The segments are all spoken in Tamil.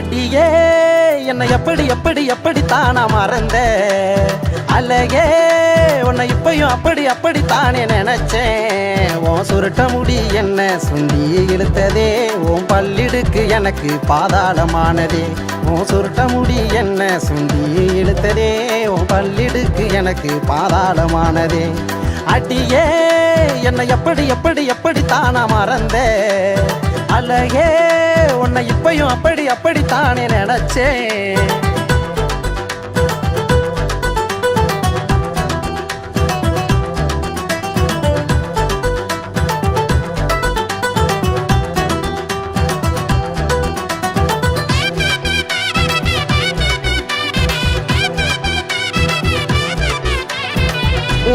அடியே என்னை எப்படி எப்படி எப்படி தானா மறந்த? அழகே உன்னை இப்பையும் அப்படி அப்படி தானே நினைச்சேன். உன் சுருட்ட முடி என்ன சுண்டி இழுத்ததே. உன் பல்லிடுக்கு எனக்கு பாதாளமானதே. உன் சுருட்ட முடி என்ன சுண்டி இழுத்ததே. உன் பல்லிடுக்கு எனக்கு பாதாளமானதே. அடியே என்னை எப்படி எப்படி எப்படி தானா மறந்த? அழகே உன்னை இப்பையும் அப்படி அப்படித்தானே நினைச்சேன்.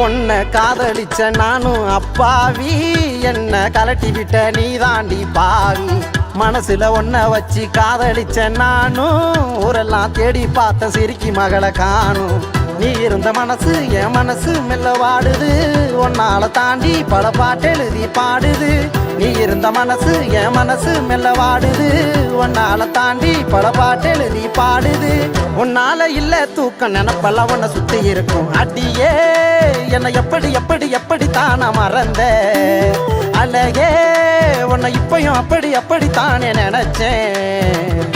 உன்னை காதலிச்ச நானும் அப்பாவி. என்ன கலட்டி விட்ட நீ தாண்டி பாவி. மனசுல ஒன்ன வச்சு காதலிச்ச நானும். ஊரெல்லாம் தேடி பார்த்த சிரிக்கி மகளை காணும். நீ இருந்த மனசு என் மனசு மெல்ல வாடுது. உன்னால தாண்டி பல பாட்டு எழுதி பாடுது. நீ இருந்த மனசு என் மனசு மெல்ல வாடுது. உன்னால தாண்டி பல பாட்டு எழுதி பாடுது. உன்னால இல்ல தூக்கம் நினப்பெல்லாம் உன்னை சுத்தி இருக்கும். அடியே என்னை எப்படி எப்படி எப்படி தானா மறந்த அழகே உன்னை இப்பயும் அப்படி அப்படித்தானே நினைச்சேன்.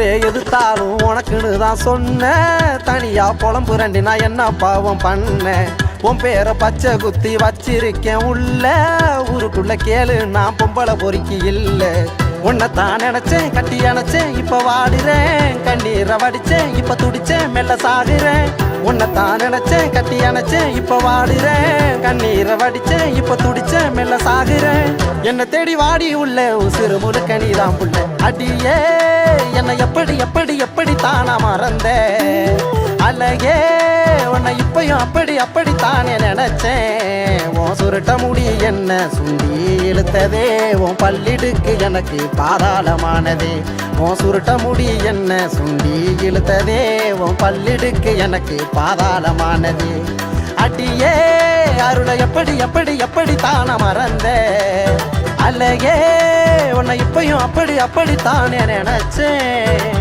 ஊரே எதிர்த்தாலும் உனக்குன்னு தான் சொன்னேன். தனியா புலம்பு ரெண்டு நான் என்ன பாவம் பண்ணேன்? உன் பேரை பச்சை குத்தி வச்சிருக்கேன் உள்ள. ஊருக்குள்ள கேளு நான் பொம்பளை பொறுக்கி இல்லை. உன்னை தான் நினைச்சேன் கட்டி அணைச்சேன் இப்ப வாடுறேன். கண்ணீரை வடிச்சேன் இப்ப துடிச்சேன் மெல்ல சாகுறேன். உன்னை தான் நினைச்சேன் கட்டி அணைச்சேன் இப்ப வாடுறேன். கண்ணீரை வடிச்சேன் இப்ப துடிச்சேன் மெல்ல சாகுறேன். என்னை தேடி வாடி உள்ள சிறு முழுக்க நீதான் புள்ள. அடியே. என்னை எப்படி எப்படி எப்படி தானா மறந்த? அழகே உன்னை இப்பயும் அப்படி அப்படி தானே நினைச்சேன். உன் சுருட்ட முடி என்ன சுண்டி இழுத்ததே? உன் பல்லிடுக்கு எனக்கு பாதாளமானதே. உன் சுருட்ட முடி என்ன சுண்டி இழுத்ததே? உன் பல்லிடுக்கு எனக்கு பாதாளமானதே. அடியே அருளை எப்படி எப்படி எப்படி தானா மறந்த? அழகே உன்னை இப்பையும் அப்படி அப்படி நினைச்சேன்.